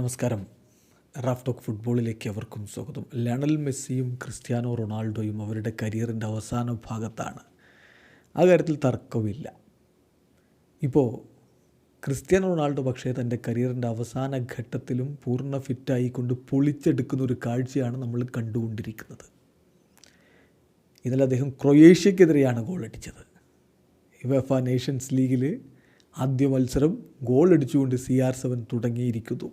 നമസ്കാരം. Raf talk ഫുട്ബോളിലേക്ക് അവർക്കും സ്വാഗതം. ലണൽ മെസ്സിയും ക്രിസ്ത്യാനോ റൊണാൾഡോയും അവരുടെ കരിയറിന്റെ അവസാന ഭാഗത്താണ്. ആ കാര്യത്തിൽ തർക്കമില്ല. ഇപ്പോൾ ക്രിസ്ത്യാനോ റൊണാൾഡോ പക്ഷേ തന്റെ കരിയറിന്റെ അവസാന ഘട്ടത്തിലും പൂർണ ഫിറ്റായിക്കൊണ്ട് പൊളിച്ചെടുക്കുന്ന ഒരു കാഴ്ചയാണ് നമ്മൾ കണ്ടുകൊണ്ടിരിക്കുന്നത്. ഇന്നലെ അദ്ദേഹം ക്രൊയേഷ്യക്കെതിരെയാണ് ഗോൾ അടിച്ചത് യുവഫ നേഷൻസ് ലീഗിൽ ആദ്യ മത്സരം ഗോൾ അടിച്ചുകൊണ്ട് സി ആർ സെവൻ തുടങ്ങിയിരിക്കുന്നു.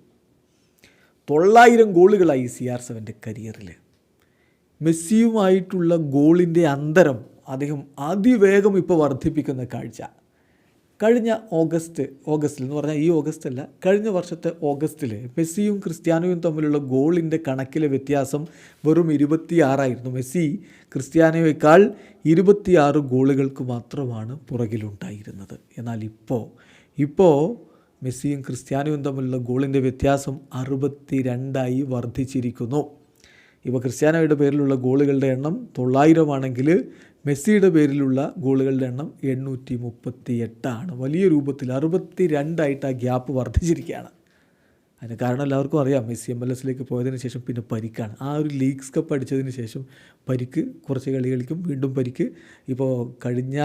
തൊള്ളായിരം ഗോളുകളായി സി ആർ സെവന്റെ കരിയറിൽ മെസ്സിയുമായിട്ടുള്ള ഗോളിന്റെ അന്തരം അദ്ദേഹം അതിവേഗം ഇപ്പോൾ വർദ്ധിപ്പിക്കുന്ന കാഴ്ച. കഴിഞ്ഞ ഓഗസ്റ്റ് ഓഗസ്റ്റിൽ എന്ന് പറഞ്ഞാൽ ഈ ഓഗസ്റ്റ് അല്ല കഴിഞ്ഞ വർഷത്തെ ഓഗസ്റ്റിൽ മെസ്സിയും ക്രിസ്ത്യാനോയും തമ്മിലുള്ള ഗോളിന്റെ കണക്കിലെ വ്യത്യാസം വെറും ഇരുപത്തിയാറായിരുന്നു. മെസ്സി ക്രിസ്ത്യാനോയേക്കാൾ ഇരുപത്തിയാറ് ഗോളുകൾക്ക് മാത്രമാണ് പുറകിലുണ്ടായിരുന്നത്. എന്നാൽ ഇപ്പോൾ ഇപ്പോൾ മെസ്സിയും ക്രിസ്ത്യാനോയും തമ്മിലുള്ള ഗോളിന്റെ വ്യത്യാസം അറുപത്തി രണ്ടായി വർദ്ധിച്ചിരിക്കുന്നു. ഇപ്പോൾ ക്രിസ്ത്യാനോയുടെ പേരിലുള്ള ഗോളുകളുടെ എണ്ണം തൊള്ളായിരമാണെങ്കിൽ മെസ്സിയുടെ പേരിലുള്ള ഗോളുകളുടെ എണ്ണം എണ്ണൂറ്റി മുപ്പത്തി എട്ടാണ് വലിയ രൂപത്തിൽ അറുപത്തി രണ്ടായിട്ട് ആ ഗ്യാപ്പ് വർദ്ധിച്ചിരിക്കുകയാണ്. അതിന് കാരണം എല്ലാവർക്കും അറിയാം. മെസ്സി എം എൽ എസിലേക്ക് പോയതിന് ശേഷം പിന്നെ പരിക്കാണ്. ആ ഒരു ലീഗ്സ് കപ്പ് അടിച്ചതിന് ശേഷം പരിക്ക് കുറച്ച് കളി കളിക്കും വീണ്ടും പരിക്ക്. ഇപ്പോൾ കഴിഞ്ഞ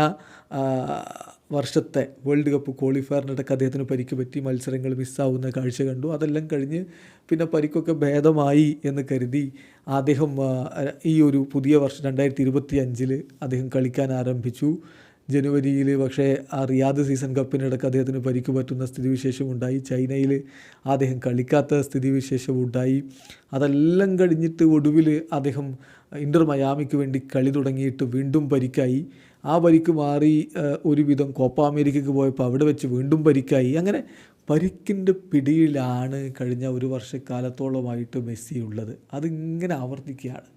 വർഷത്തെ വേൾഡ് കപ്പ് ക്വാളിഫയറിനിടയ്ക്ക് അദ്ദേഹത്തിന് പരിക്ക് പറ്റി മത്സരങ്ങൾ മിസ്സാവുന്ന കാഴ്ച കണ്ടു. അതെല്ലാം കഴിഞ്ഞ് പിന്നെ പരിക്കൊക്കെ ഭേദമായി എന്ന് കരുതി അദ്ദേഹം ഈ ഒരു പുതിയ വർഷം രണ്ടായിരത്തി ഇരുപത്തി അഞ്ചിൽ അദ്ദേഹം കളിക്കാൻ ആരംഭിച്ചു. ജനുവരിയിൽ പക്ഷേ ആ റിയാദ് സീസൺ കപ്പിനിടക്ക് അദ്ദേഹത്തിന് പരിക്ക് പറ്റുന്ന സ്ഥിതിവിശേഷം ഉണ്ടായി. ചൈനയിൽ അദ്ദേഹം കളിക്കാത്ത സ്ഥിതിവിശേഷം ഉണ്ടായി. അതെല്ലാം കഴിഞ്ഞിട്ട് ഒടുവിൽ അദ്ദേഹം ഇന്റർ മയാമിക്ക് വേണ്ടി കളി തുടങ്ങിയിട്ട് വീണ്ടും പരിക്കായി. ആ പരിക്ക് മാറി ഒരുവിധം കോപ്പ അമേരിക്കയ്ക്ക് പോയപ്പോൾ അവിടെ വെച്ച് വീണ്ടും പരിക്കായി. അങ്ങനെ പരിക്കിന്റെ പിടിയിലാണ് കഴിഞ്ഞ ഒരു വർഷക്കാലത്തോളമായിട്ട് മെസ്സി ഉള്ളത് അതിങ്ങനെ ആവർത്തിക്കുകയാണ്.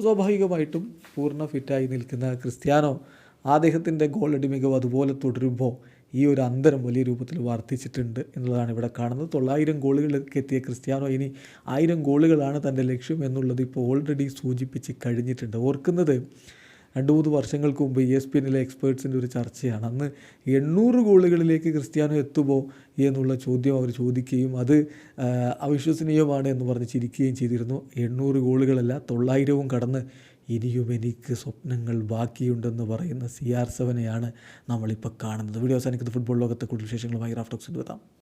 സ്വാഭാവികമായിട്ടും പൂർണ ഫിറ്റായി നിൽക്കുന്ന ക്രിസ്ത്യാനോ അദ്ദേഹത്തിന്റെ ഗോളടി മികവ് അതുപോലെ തുടരുമ്പോൾ ഈ ഒരു അന്തരം വലിയ രൂപത്തിൽ വർദ്ധിച്ചിട്ടുണ്ട് എന്നുള്ളതാണ് ഇവിടെ കാണുന്നത്. തൊള്ളായിരം ഗോളുകളിലേക്ക് എത്തിയ ക്രിസ്ത്യാനോ ഇനി ആയിരം ഗോളുകളാണ് തന്റെ ലക്ഷ്യം എന്നുള്ളത് ഇപ്പോൾ ഓൾറെഡി സൂചിപ്പിച്ച് കഴിഞ്ഞിട്ടുണ്ട്. ഓർക്കുന്നത് രണ്ട് മൂന്ന് വർഷങ്ങൾക്ക് മുമ്പ് ഇ എസ് പി എന്നിലെ എക്സ്പേർട്സിന്റെ ഒരു ചർച്ചയാണ്. അന്ന് എണ്ണൂറ് ഗോളുകളിലേക്ക് ക്രിസ്ത്യാനോ എത്തുമോ എന്നുള്ള ചോദ്യം അവർ ചോദിക്കുകയും അത് അവിശ്വസനീയമാണ് എന്ന് പറഞ്ഞ് ചിരിക്കുകയും ചെയ്തിരുന്നു. എണ്ണൂറ് ഗോളുകളല്ല തൊള്ളായിരവും കടന്ന് ഇനിയും എനിക്ക് സ്വപ്നങ്ങൾ ബാക്കിയുണ്ടെന്ന് പറയുന്ന സി ആർ സെവനെയാണ് നമ്മളിപ്പോൾ കാണുന്നത്. വീഡിയോ അവസാനിക്കുന്നത് ഫുട്ബോൾ ലോകത്തെ കൂടുതൽ വിശേഷങ്ങളുമായി റാഫ്റ്റോക്സ് എത്താം.